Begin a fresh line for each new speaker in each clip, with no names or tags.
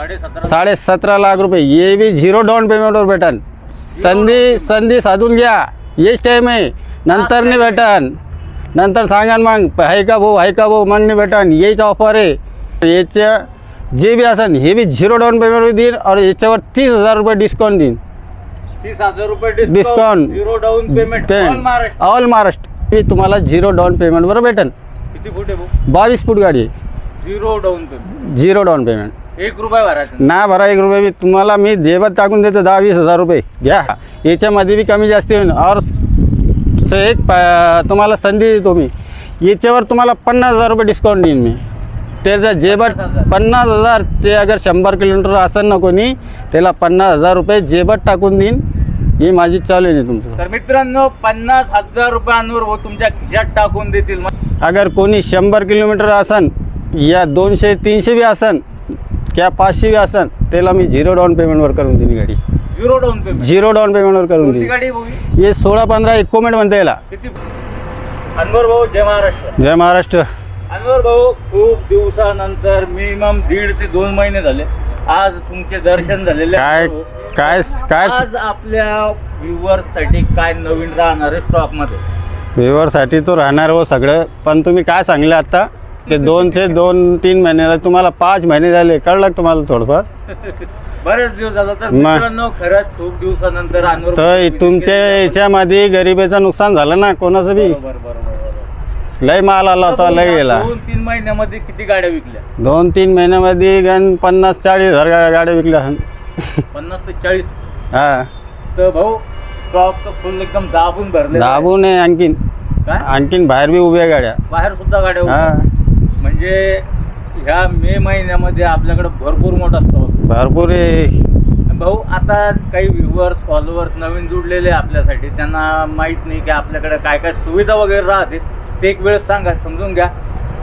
साडे सतरा
लाख रुपये. ये बी झिरो डाऊन पेमेंटवर भेटन. संधी संधी साधून घ्या. हेच टाईम आहे. नंतर नाही भेटन. नंतर सांगा मग आहे का भाऊ आहे का भाऊ? मग नाही भेटन. हेच ऑफर आहे. याच्या जे बी असन हे बी झिरो डाऊन पेमेंट देईन और याच्यावर तीस हजार रुपये डिस्काउंट देईन.
तीस हजार रुपये. Discount zero down payment all Maharashtra
all Maharashtra हे तुम्हाला झिरो डाऊन पेमेंटवर भेटन.
किती फूट आहे
बावीस फूट गाडी आहे.
Zero down payment
zero down payment
एक रुपये भरायचं
ना भरा एक रुपये बी. तुम्हाला मी जेबत टाकून देतो दहा वीस हजार रुपये. घ्या. याच्यामध्ये बी कमी जास्ती होईल. और स- एक प- तुम्हाला संधी देतो मी. याच्यावर तुम्हाला पन्नास हजार रुपये डिस्काउंट देईन मी. त्याचं जेबट
पन्नास हजार.
पन्नास हजार ते अगर शंभर किलोमीटर असेल ना कोणी त्याला पन्नास हजार रुपये जेबट टाकून देईन. ही माझी चालू आहे तुमचं.
तर मित्रांनो पन्नास हजार रुपयांवर भाऊ तुमच्या खिशात टाकून देतील.
अगर कोणी शंभर किलोमीटर असन या दोनशे तीनशे बी असन किंवा पाचशे बी असन त्याला मी झिरो डाऊन पेमेंटवर करून देईन गाडी.
Zero down payment
zero down पेमेंटवर करून देईन
गाडी ही?
सोळा पंधरा इक्विपमेंट म्हणता याला.
अनवर भाऊ जय महाराष्ट्र.
जय महाराष्ट्र.
अनवर भाऊ खूप दिवसानंतर मिनिमम दीड ते दोन महिने झाले. आज तुमचे दर्शन झालेले
काय. काय काय
आज आपल्या व्ह्युअर्ससाठी काय नवीन राहणार आहे स्टॉकमध्ये?
व्ह्युअरसाठी तो राहणार हो सगळं. पण तुम्ही काय सांगले आता? ते दोन ते दोन तीन महिन्याला तुम्हाला पाच महिने झाले. कळलं का तुम्हाला थोडंफार?
बरेच दिवस झाला. तर
मग-
मित्रांनो खरंच खूप दिवसानंतर अनवर
तर तुमच्या याच्यामध्ये गरिबीचं नुकसान झालं ना? कोणाचं. बी?
बरोबर बरोबर बरोबर.
लय माल आला होता लय गेला.
दोन तीन महिन्यामध्ये किती गाड्या विकल्या?
दोन तीन महिन्यामध्ये गण पन्नास चाळीस हजार गा- गाड्या विकल्या.
पन्नास ते चाळीस?
हा.
तर भाऊ तर फुल एकदम दाबून भरले
दाबून आहे आणखीन.
काय?
आणखीन बाहेर बी उभ्या गाड्या.
बाहेर सुद्धा गाड्या
हा.
म्हणजे ह्या मे महिन्यामध्ये आपल्याकडे भरपूर मोठा स्टॉक
भरपूर आहे.
भाऊ आता काही व्ह्युअर्स फॉलोअर्स नवीन जुडलेले आपल्यासाठी त्यांना माहीत नाही की आपल्याकडे काय काय सुविधा वगैरे राहते ते एक वेळेस सांगा समजून घ्या.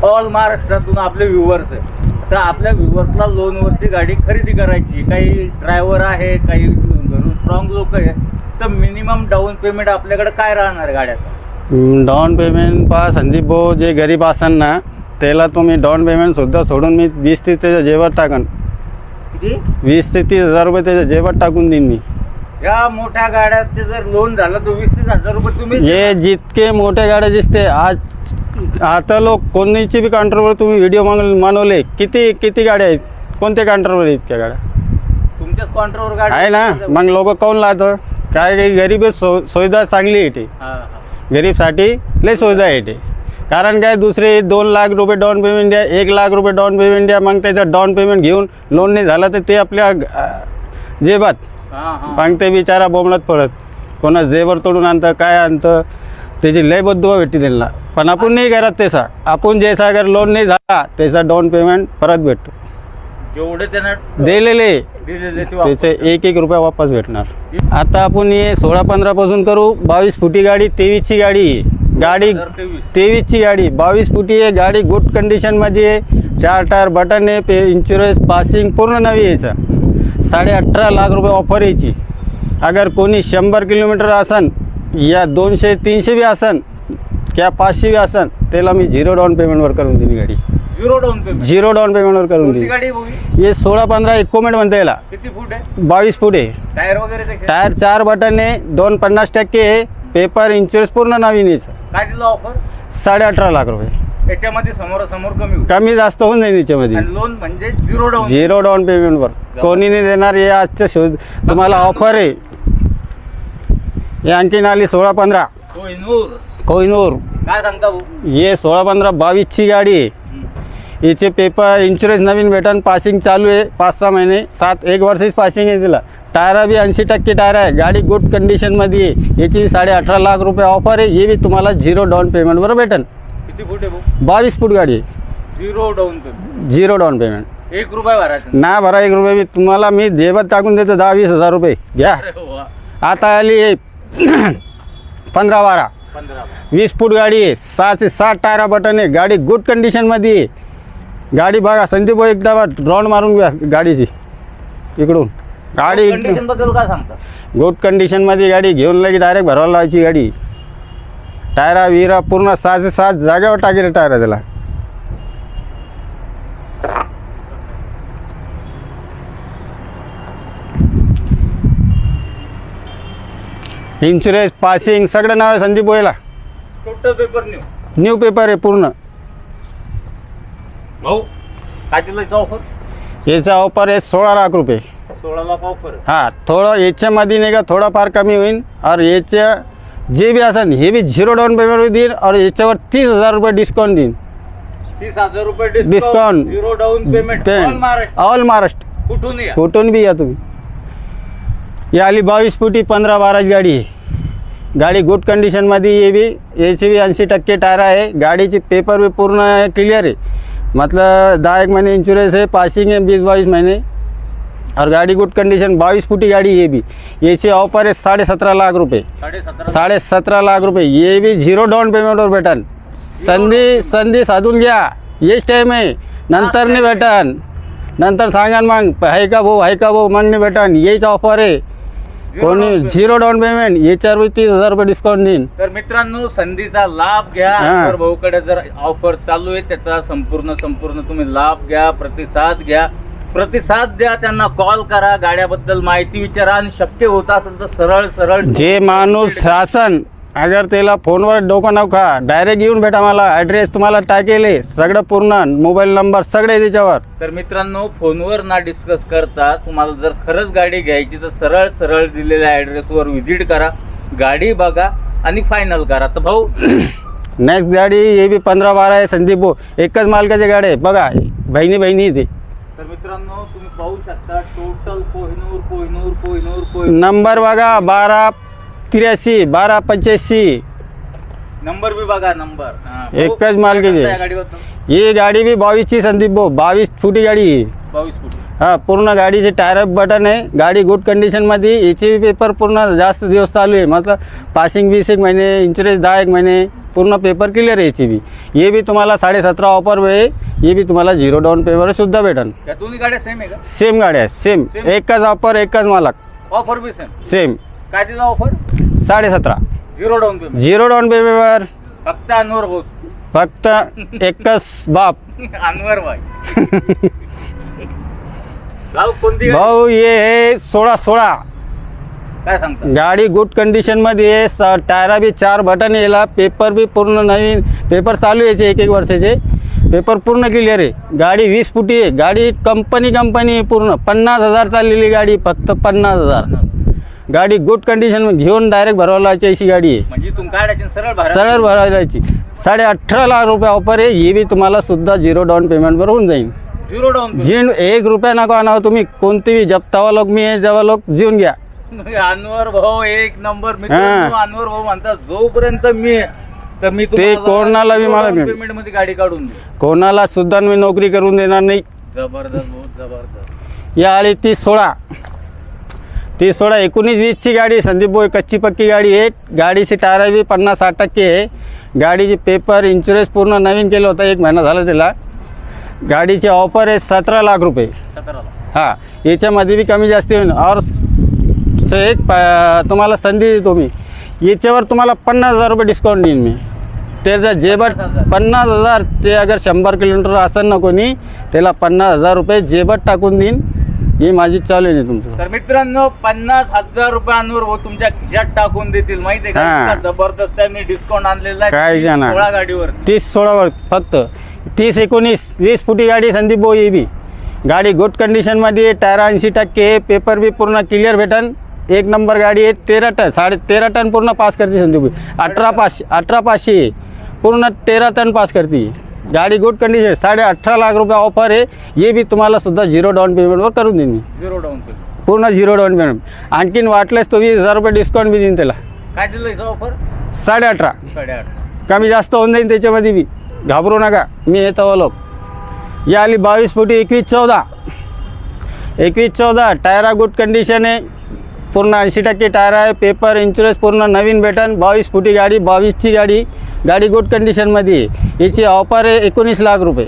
ऑल महाराष्ट्रातून आपले व्ह्युअर्स आहे तर आपल्या व्ह्युअर्सला लोनवरती गाडी खरेदी करायची. काही ड्रायव्हर आहे काही घरून स्ट्रॉंग लोक आहे तर मिनिमम डाऊन पेमेंट आपल्याकडे काय राहणार गाड्याचं?
डाऊन पेमेंट पहा संदीप भाऊ जे गरीब असन ना त्याला तुम्ही डाऊन पेमेंट सुद्धा सोडून मी वीस ते त्याच्या जेवत टाकन.
किती?
वीस ते तीस हजार रुपये त्याच्या जेवत टाकून देईन मी.
या मोठ्या गाड्याचे जर लोन झालं तर वीस तीस हजार रुपये तुम्ही
हे जितके मोठे गाड्या दिसते आज आता लोक कोणीची बी काउंटरवर तुम्ही व्हिडिओ मानवले किती किती गाड्या आहेत? कोणत्या काउंटरवर आहेत इतक्या गाड्या?
तुमच्याच काउंटरवर गाडी
आहे ना? मग लोक काऊन लावतं काय काही गरीब आहे, सो सुविधा चांगली आहे ती
हा, हा.
गरीबसाठी लय सुविधा आहे ते कारण काय दुसरे दोन लाख रुपये डाऊन पेमेंट द्या एक लाख रुपये डाऊन पेमेंट द्या मग त्याचं डाऊन पेमेंट घेऊन लोन नाही झालं तर ते आपल्या जेबात
हा, हा.
मग ते बिचारा बोंबलत पडत कोणा जेवर तोडून आणतं काय आणतं त्याची लय बद्दुवा भेटते त्यांना. पण आपण नाही करत तसा. आपण जैसा अगर लोन नाही झाला त्याचा डाऊन पेमेंट परत भेटतो.
जेवढे त्यांना
दिलेले त्याचे एक एक रुपया वापस भेटणार. आता आपण हे सोळा पंधरापासून करू बावीस फुटी गाडी तेवीसची गाडी. गाडी. तेवीसची गाडी. बावीस फुटी आहे. गाडी गुड कंडिशनमध्ये आहे. चार टायर बटन आहे. पे इन्शुरन्स पासिंग पूर्ण नवी यायचं साडे अठरा लाख रुपये ऑफर यायची अगर कोणी शंभर किलोमीटर असन या दोनशे तीनशे बी असन किंवा पाचशे बी असन त्याला मी झिरो डाऊन पेमेंटवर करून दिली गाडी.
Zero down payment
zero down पेमेंटवर करून दिली
गाडी
हे? सोळा पंधरा इक्विपमेंट म्हणता याला.
किती फूट आहे?
बावीस फूट आहे.
टायर वगैरे
टायर चार बटन आहे. दोन पन्नास टक्के आहे. पेपर इन्शुरन्स पूर्ण नवीन यायचं
काय दिलं ऑफर
साडे अठरा लाख रुपये.
याच्यामध्ये समोरासमोर कमी होईल.
कमी जास्त होऊन जाईल त्याच्यामध्ये
आणि लोन म्हणजे झिरो डाऊन
झिरो डाऊन पेमेंटवर कोणी नाही देणार हे आजच्या शोध तुम्हाला ऑफर आहे. हे आणखीन आली सोळा पंधरा.
कोहिनूर.
कोहिनूर.
काय सांगता भाऊ?
हे सोळा पंधरा बावीसची गाडी आहे. याचे पेपर इन्शुरन्स नवीन भेटन पासिंग चालू आहे. पाच सहा महिने सात एक वर्षच पासिंग आहे तिला. टायरा बी ऐंशी टक्के टायर आहे. गाडी गुड कंडिशनमध्ये आहे. याची साडे अठरा लाख रुपये ऑफर आहे. हे बी तुम्हाला झिरो डाऊन पेमेंटवर भेटन
किती फूट आहे भाऊ?
बावीस फूट गाडी आहे.
Zero down payment
zero down payment
एक रुपये भरायचं
ना भरा एक रुपये मी तुम्हाला मी जेबत टाकून देतो दहा वीस हजार रुपये. घ्या.
अरे वा.
आता आली आहे. पंधरा बारा.
पंधरा
वीस फूट गाडी आहे. सहाशे सात टायरा बटन आहे. गाडी गुड कंडिशनमध्ये आहे. गाडी बघा संदीप भाऊ एकदा राऊंड मारून घ्या गाडीची. इकडून. गाडी कंडिशनमध्ये गाडी घेऊन लगे डायरेक्ट भरवायला लावायची गाडी. टायरा विरा पूर्ण सहाशे सात जागेवर टाकेल टायरा त्याला. इन्शुरन्स पासिंग सगळं नाव आहे Sandeep Boyla
total paper new
new paper आहे पूर्ण.
भाऊ काय दिलं ऑफर
याचा ऑफर आहे सोळा लाख रुपये. हां थोडं याच्यामध्ये नाही का थोडाफार कमी होईल और याच्या जे बी असेल हे बी झिरो डाऊन पेमेंट देईन. और याच्यावर तीस हजार रुपये डिस्काउंट देईन.
तीस हजार रुपये. Discount zero down payment all Maharashtra
all Maharashtra
कुठून या?
कुठून बी या तुम्ही. ही आली बावीस फुटी पंधरा बाराची गाडी. आहे गाडी गुड कंडिशनमध्ये ये बी. याची बी ऐंशी टक्के टायर आहे. गाडीची पेपर बी पूर्ण क्लिअर आहे. मतलब दहा एक महीने इंश्योरेंस है पासिंग है बीस बाईस महीने. और गाड़ी गुड कंडीशन बाईस फुटी गाड़ी ये भी। याची ऑफर आहे साढ़े सत्रह लाख
सतरा
साढ़े सत्रह लाख। रुपये ये भी झिरो डाऊन पेमेंटवर भेटन संधी संधी साधून घ्या हेच टाईम आहे नंतर नाही भेटन नंतर सांगा मग आहे का भाऊ आहे का भाऊ मग नाही भेटन हेच ऑफर आहे कोणी झिरो डाऊन पेमेंट याच्यावर तीस हजार रुपये डिस्काउंट देईन।
तर मित्रांनो संधीचा लाभ घ्या।
हा.
अकबर भाऊकडे जर ऑफर चालू आहे त्याचा संपूर्ण संपूर्ण तुम्ही लाभ घ्या प्रतिसाद घ्या. प्रतिसाद द्या त्यांना कॉल करा गाड्याबद्दल माहिती विचारा आणि शक्य होत असेल तर सरळ सरळ
जे माणूस शासन अगर त्याला फोनवर डोकं नका डायरेक्ट येऊन भेटा मला ॲड्रेस तुम्हाला टाकेले सगळं पूर्ण मोबाईल नंबर सगळे त्याच्यावर.
तर मित्रांनो फोनवर ना डिस्कस करता तुम्हाला जर खरंच गाडी घ्यायची तर सरळ सरळ दिलेल्या ॲड्रेसवर व्हिजिट करा गाडी बघा आणि फायनल करा. तर भाऊ
नेक्स्ट गाडी हे बी पंधरा बारा आहे संदीप भाऊ. एकच मालकाची गाडी आहे बघा बहिणी बहिणी इथे.
तर मित्रांनो तुम्ही पाहू शकता टोटल कोहिनूर कोहिनूर कोहिनूर कोहिनूर.
नंबर बघा बारा त्र्याऐंशी बारा पंच्याऐंशी.
नंबर बी बघा नंबर हा.
एकच.
काय सांगता या
ही गाडी बी बावीसची संदीप भाऊ बावीस फुटी गाडी. आहे
बावीस फुट.
हा पूर्ण गाडीचे टायर बटन आहे. गाडी गुड कंडिशनमध्ये याचे पेपर पूर्ण जास्त दिवस चालू आहे. मतलब पासिंग वीस एक महिने इन्शुरन्स दहा एक महिने पूर्ण पेपर क्लिअर आहे याची बी ये बी तुम्हाला साडे सतरा ऑफर आहे. ये बी तुम्हाला झिरो डाऊन पेपर सुद्धा भेटन.
या दोन्ही गाड्या सेम आहे का?
सेम गाड्या आहे सेम
Same?
एकच ऑफर एकच मालक.
ऑफर बी सेम
सेम
काय दिला ऑफर
साडे सतरा
zero down payment
zero down paper
फक्त अनवर भाऊ.
फक्त एकच बाप.
अनवर भाई. भाऊ कोणती गाडी?
भाऊ ये हे सोळा सोळा.
काय सांगता?
गाडी गुड कंडिशनमध्ये आहे. स टायरा बी चार बटन यायला. पेपर बी पूर्ण नवीन. पेपर चालू यायचे एक एक वर्षाचे. पेपर पूर्ण क्लिअर आहे. गाडी वीस फुटी आहे. गाडी कंपनी कंपनी आहे पूर्ण. पन्नास हजार चाललेली गाडी. फक्त पन्नास हजार. गाडी गुड कंडिशन घेऊन डायरेक्ट भरवायची अशी गाडी आहे.
म्हणजे तुम काढायची सरळ
सरळ भरायची साडे अठरा लाख रुपये ऑफर आहे. ही बी तुम्हाला सुद्धा झिरो डाऊन पेमेंटवर होऊन जाईल.
झिरो डाऊन
जी एक रुपया नको आणावं तुम्ही कोणतीही तवा लोक मी जेव्हा लोक जीवन घ्या.
अनवर भाऊ एक नंबर.
हा.
अनवर भाऊ म्हणतात जोपर्यंत मी आहे, तर मी
ते कोणाला बी मला.
पेमेंटमध्ये गाडी काढून दे
कोणाला सुद्धा मी नोकरी करून देणार नाही.
जबरदस्त बहुत जबरदस्त.
या आली तीस सोळा. तीस सोळा एकोणीस वीसची गाडी संदीप बोय कच्ची पक्की गाडी आहे. गाडीची टायर बी पन्नास साठ टक्के आहे. गाडीची पेपर इन्शुरन्स पूर्ण नवीन केलं होतं एक महिना झाला त्याला. गाडीची ऑफर आहे सतरा लाख रुपये. हां याच्यामध्ये बी कमी जास्त होईल. और स- एक तुम्हाला संधी देतो मी. याच्यावर तुम्हाला पन्नास हजार रुपये डिस्काउंट देईन मी. त्याचं जेबट
पन्नास हजार.
ते अगर शंभर किलोमीटर असेल ना कोणी त्याला पन्नास हजार रुपये जेबट टाकून देईन. ही माझी चालू आहे तुमचं.
तर मित्रांनो पन्नास हजार रुपये अनवर भाऊ तुमच्या खिशात टाकून देतील माहितीये का?
हा.
इतका जबरदस्त त्यांनी डिस्काउंट आणलेला आहे.
काय जाणार.
सोळा गाडीवर
तीस सोळावर फक्त. तीस एकोणीस वीस फुटी गाडी संदीप भाऊ ही बी गाडी गुड कंडिशनमध्ये टायर ऐंशी टक्के पेपर बी पूर्ण क्लिअर भेटन. एक नंबर गाडी आहे तेरा टन साडे तेरा टन पूर्ण पास करते संदीप भाई अठरा पाचशे अठरा पाचशे पूर्ण तेरा टन पास करते. गाडी गुड कंडिशन साडे अठरा लाख रुपये ऑफर आहे. ये बी तुम्हाला सुद्धा झिरो डाऊन पेमेंटवर करून देईन
झिरो डाऊन पेमेंट
पूर्ण झिरो डाऊन पेमेंट आणखीन वाटल्यास तो वीस हजार रुपये डिस्काउंट बी देईन त्याला.
काय दिलं ऑफर
साडे अठरा.
साडेआठ
कमी जास्त होऊन जाईल त्याच्यामध्ये बी. घाबरू नका मी येतो लोक या आली बावीस फुटी एकवीस चौदा. एकवीस चौदा टायरा गुड कंडिशन आहे. पूर्ण ऐंशी टक्के टायर आहे. पेपर इन्शुरन्स पूर्ण नवीन भेटन. बावीस फुटी गाडी बावीसची गाडी. गाडी गुड कंडिशनमध्ये याची ऑफर आहे एकोणीस लाख रुपये.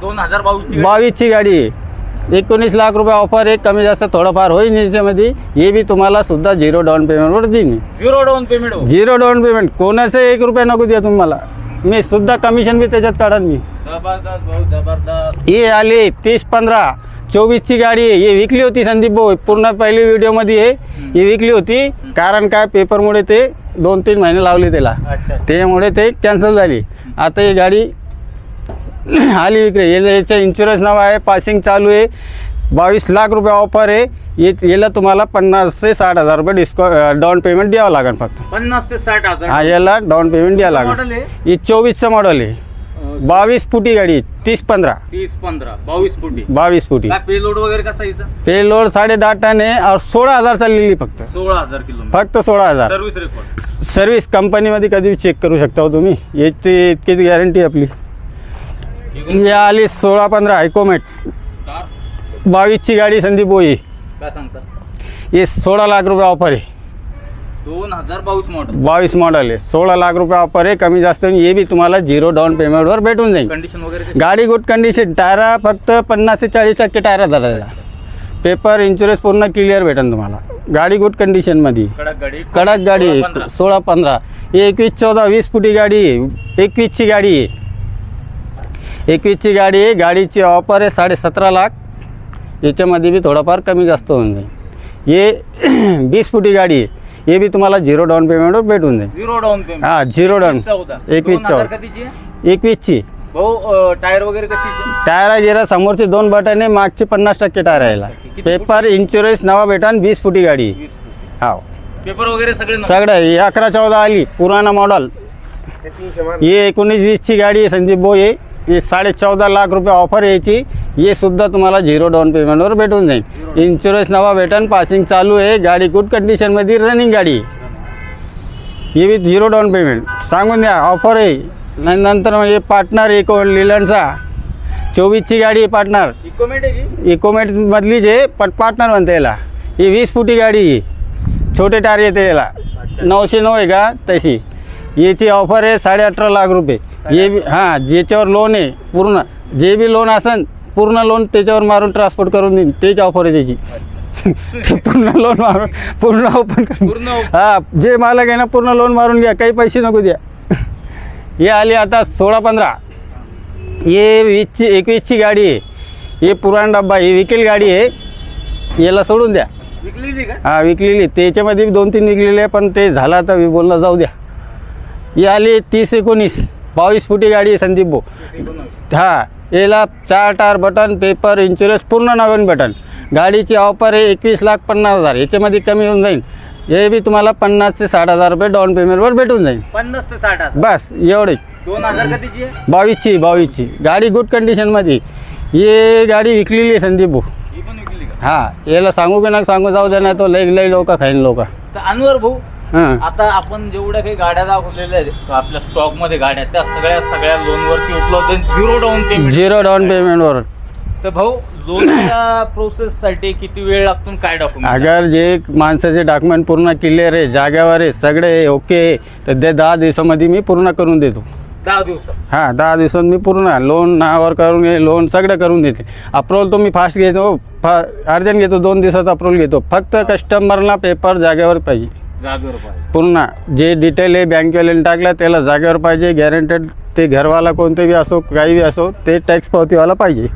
दोन हजार बावीस
बावीसची गाडी. आहे एकोणीस लाख रुपये ऑफर आहे. कमी जास्त थोडंफार होईल याच्यामध्ये. हे बी तुम्हाला सुद्धा झिरो डाऊन पेमेंटवर देईन.
Zero down payment
zero down payment कोणाचं एक रुपया नको द्या तुम्हाला. मी सुद्धा कमिशन बी त्याच्यात काढन मी.
जबरदस्त भाऊ जबरदस्त.
ही आली तीस पंधरा. चोवीसची गाडी आहे. ही विकली होती संदीप भाऊ. पूर्ण पहिली व्हिडिओमध्ये आहे ही विकली होती. कारण काय? पेपरमुळे ते दोन तीन महिने लावले त्याला.
अच्छा.
त्यामुळे ते कॅन्सल झाली. आता ही गाडी आली विक्री याचं इन्शुरन्स नाव आहे. पासिंग चालू आहे. बावीस लाख रुपये ऑफर आहे. ये- याला तुम्हाला पन्नास ते साठ हजार रुपये डिस्काउंट डाऊन पेमेंट द्यावं लागेल फक्त.
पन्नास ते साठ
हा
हजार
याला डाऊन पेमेंट द्यावं
मॉडेल
लागेल
आहे?
ही चोवीसचं मॉडेल आहे. बावीस फुटी गाडी तीस पंधरा.
तीस पंधरा बावीस फुटी.
बावीस फुटी.
काय पेलोड वगैरे कसा याचा
पे लोड साडे दहा टन आहे और सोळा हजार चाललेली फक्त.
सोळा हजार किलोमीटर.
फक्त सोळा हजार.
सर्व्हिस रेकॉर्ड
सर्व्हिस कंपनीमध्ये कधी चेक करू शकता हो तुम्ही? याची इतकी गॅरंटी आपली. ही आली सोळा पंधरा हायकोमेट
कार
बावीसची गाडी संदीप बोई.
काय सांगता?
हे सोळा लाख रुपये ऑफर आहे.
दोन हजार बावीस मॉडेल
बावीस मॉडेल आहे. सोळा लाख रुपये ऑफर आहे. कमी जास्त होईल. हे बी तुम्हाला झिरो डाऊन पेमेंटवर भेटून जाईल.
कंडिशन वगैरे कशी?
गाडी गुड कंडिशन टायरा फक्त पन्नास ते चाळीस टक्के टायरा धरायला पेपर इन्शुरन्स पूर्ण क्लिअर भेटेल तुम्हाला. गाडी गुड कंडिशनमध्ये
कडक गाडी
कडक गाडी
सोळा,
आहे
पंधरा.
सोळा पंधरा. ही एकवीस चौदा वीस फुटी गाडी आहे. एकवीसची गाडी आहे. एकवीसची गाडी आहे. गाडीची ऑफर आहे साडे सतरा लाख. याच्यामध्ये बी थोडाफार कमी जास्त होऊन जाईल. हे वीस फुटी गाडी आहे. हे बी तुम्हाला झिरो डाऊन पेमेंटवर भेटून जाईल.
Zero down payment.
हां झिरो डाऊन. एकवीस चौदा? एकवीसची
भाऊ टायर वगैरे कशी
टायरा गिरा समोरचे दोन बटन आहे मागचे पन्नास टक्के टायर आहे याला.
किती फूट?
पेपर इन्शुरन्स नवा भेटान वीस फुटी गाडी. हाव
पेपर वगैरे सगळे
ही अकरा चौदा आली पुराणा मॉडल ही एकोणीस वीसची गाडी आहे संदीप भाऊ हे. ही साडे चौदा लाख रुपये ऑफर यायची. हे सुद्धा तुम्हाला झिरो डाऊन पेमेंटवर भेटून जाईल. इन्शुरन्स नवा भेटन पासिंग चालू आहे. गाडी गुड कंडिशनमध्ये रनिंग गाडी. आहे. ही बी झिरो डाऊन पेमेंट सांगून द्या ऑफर आहे. नंतर म्हणजे पार्टनर एक लिलनचा चोवीसची गाडी आहे पार्टनर
इकोमेट आहे की?
इकोमेटमधली जे पण पार्टनर म्हणते याला. ही वीस फुटी गाडी आहे. छोटे टायर येते याला. नऊशे नऊ आहे का? तशी. याची ऑफर आहे साडे अठरा लाख रुपये. हे बी हां ज्याच्यावर लोन आहे पूर्ण जे बी लोन असन पूर्ण लोन त्याच्यावर मारून ट्रान्सपोर्ट करून देईन. तेच ऑफर आहे त्याची. पूर्ण लोन मारून पूर्ण ओपन करून हां जे मालक आहे ना पूर्ण लोन मारून घ्या काही पैसे नको द्या. हे आली आता सोळा पंधरा. हे वीसची एकवीसची गाडी आहे. हे पुराण डब्बा ही विकेल गाडी आहे. याला सोडून द्या.
विकलेली
हा विकलेली. त्याच्यामध्ये दोन तीन विकलेले आहे पण ते झालं आता मी बोलणं जाऊ द्या. ही आली तीस एकोणीस. बावीस फुटी गाडी आहे संदीप भाऊ. हा याला चार टायर बटन पेपर इन्शुरन्स पूर्ण नवीन बटन. गाडीची ऑफर आहे एकवीस लाख पन्नास हजार. याच्यामध्ये कमी होऊन जाईल. हे बी तुम्हाला पन्नास ते साठ हजार रुपये डाऊन पेमेंटवर भेटून जाईल.
पन्नास ते साठ हजार.
बस एवढे.
दोन हजार कधीची आहे?
बावीसची बावीसची. गाडी गुड कंडिशनमध्ये ही गाडी विकलेली आहे संदीप भाऊ.
ही पण विकली का?
हां याला सांगू की ना सांगू जाऊ दे नाही तो लई लई लोक खाईन लोक.
तर अनवर भाऊ
हां.
आता आपण जेवढ्या काही गाड्या दाखवलेल्या आहेत आपल्या स्टॉकमध्ये गाड्या त्या सगळ्या सगळ्या लोनवरती उपलब्ध zero down payment
zero down पेमेंटवर
तर भाऊ लोनच्या प्रोसेस साठी किती वेळ लागतो आणि काय डॉक्युमेंट
अगर जे माणसाचे डॉक्युमेंट पूर्ण क्लिअर आहे जागेवर आहे सगळे ओके तर ते दहा दिवसामध्ये मी पूर्ण करून देतो.
दहा दिवसात.
हां दहा दिवसात मी पूर्ण लोन नावावर करून घे लोन सगळं करून देते. अप्रूव्हल तो मी फास्ट घेतो फा अर्जंट घेतो दोन दिवसात अप्रूव्हल घेतो. फक्त कस्टमरला पेपर जागेवर पाहिजे.
जागेवर पाहिजे.
पूर्ण जे डिटेल आहे बँकेवाल्याने टाकलं त्याला जागेवर पाहिजे. गॅरंटेड ते घरवाला कोणते बी असो काही बी असो ते टॅक्स पावतीवाला पाहिजे.